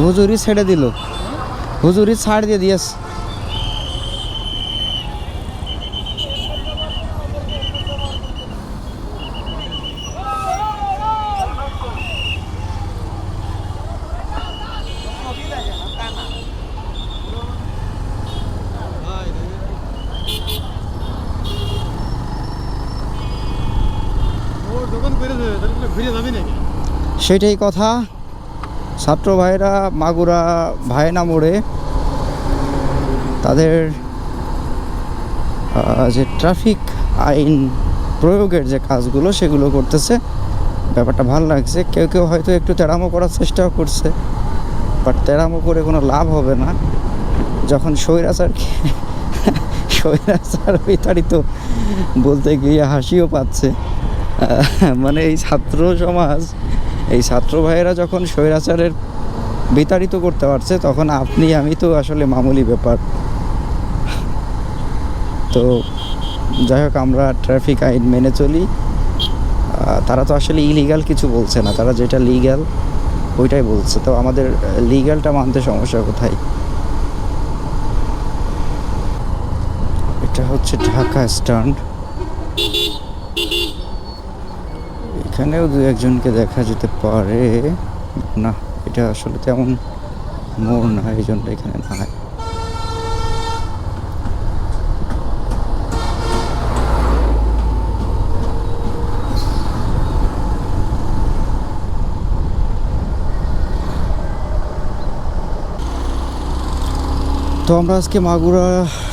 হুজুরি ছেড়ে দিল। হুজুরি ছাড় দিয়ে নাকি? সেটাই কথা। ছাত্র ভাইরা, মাগুরা ভাইনা মোড়ে তাদের যে ট্রাফিক আইন প্রয়োগের যে কাজগুলো সেগুলো করতেছে। ব্যাপারটা ভালো লাগছে। কেউ কেউ হয়তো একটু তেড়ামো করার চেষ্টাও করছে, বাট তেড়ামো করে কোনো লাভ হবে না। যখন স্বৈরাচারকে স্বৈরাচার বিতাড়িত বলতে গিয়ে হাসিও পাচ্ছে। মানে এই ছাত্র সমাজ এই ছাত্র ভাইয়েরা যখন স্বৈরাচারের বিতাড়িত করতে পারছে, তখন আপনি, আমি তো আসলে মামুলি ব্যাপার। তো যাই হোক, আমরা ট্রাফিক আইন মেনে চলি। তারা তো আসলে ইলিগাল কিছু বলছে না, তারা যেটা লিগ্যাল ওইটাই বলছে। তো আমাদের লিগ্যালটা মানতে সমস্যা কোথায়? এটা হচ্ছে ঢাকা স্ট্যান্ড এখানেও দু একজনকে দেখা যেতে পারে। না, এটা আসলে তেমন মোড় না, এই জন্য এখানে নাই। তো আমরা আজকে মাগুরা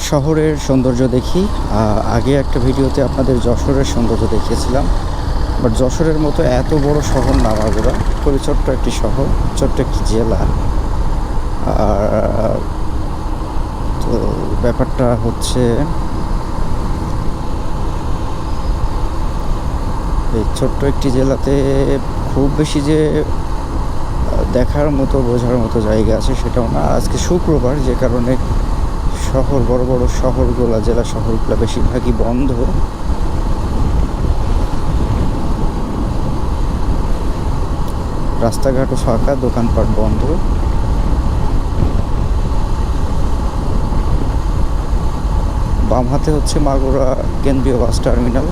শহরের সৌন্দর্য দেখি। আগে একটা ভিডিওতে আপনাদের যশোরের সৌন্দর্য দেখিয়েছিলাম। বাট যশোরের মতো এত বড় শহর না মাগুরা খুবই ছোট্ট একটি শহর, ছোট্ট একটি জেলা। আর তো ব্যাপারটা হচ্ছে এই ছোট্ট একটি জেলাতে খুব বেশি যে দেখার মতো, বোঝার মতো জায়গা আছে সেটাও না। আজকে শুক্রবার, যে কারণে শহর, বড় বড় শহরগুলো, জেলা শহরগুলো বেশিরভাগই বন্ধ। রাস্তাঘাটও ফাঁকা দোকানপাট বন্ধ। বাম হাতে হচ্ছে মাগুরা কেন্দ্রীয় বাস টার্মিনাল।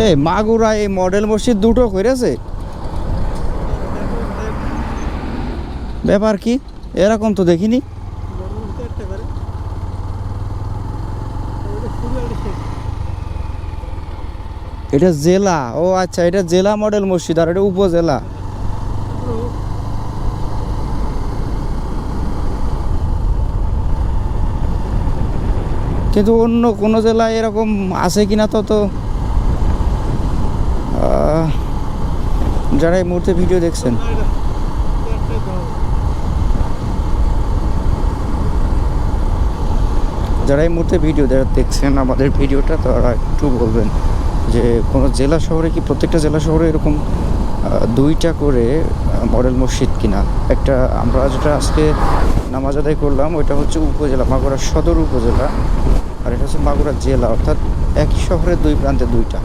এই মাগুরা এই মডেল মসজিদ দুটো করেছে ব্যাপার কি? এরকম তো দেখিনি। এটা জেলা। ও আচ্ছা এটা জেলা মডেল মসজিদ আর এটা উপজেলা। কিন্তু অন্য কোনো জেলায় এরকম আছে কিনা তো তো যারা এই মুহূর্তে ভিডিও দেখছেন। যারা এই মুহূর্তে ভিডিও যারা দেখছেন আমাদের ভিডিওটা, তারা একটু বলবেন যে কোনো জেলা শহরে কি, প্রত্যেকটা জেলা শহরে এরকম দুইটা করে মডেল মসজিদ কিনা একটা আমরা যেটা আজকে নামাজ আদায় করলাম, ওইটা হচ্ছে উপজেলা, মাগুরা সদর উপজেলা, আর এটা হচ্ছে মাগুরা জেলা, অর্থাৎ একই শহরের দুই প্রান্তে দুইটা